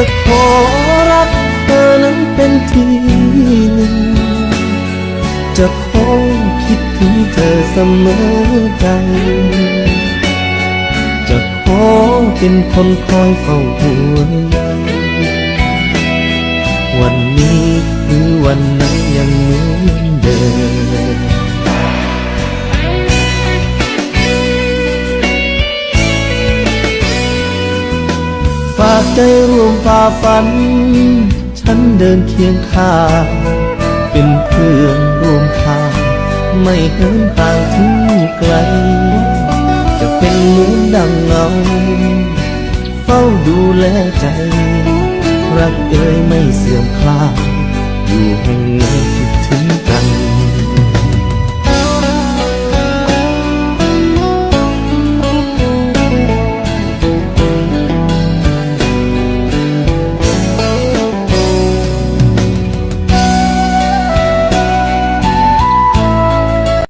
จะขอรักเธอนั้นเป็นทีหนึ่ง จะขอคิดถึงเธอเสมอใจ จะขอเป็นคนคอยเฝ้าห่วงใยวันนี้หรือวันนั้นยังเหมือนเดิมากได้ร่วมฝ่าฝัน ฉันเดินเคียงข้างเป็นเพื่อนร่วมทาง ไม่เหินห่างถึงไกล จะเป็นเหมือนดังเงา เฝ้าดูแลใจ รักเอ่ยไม่เสื่อมคลาย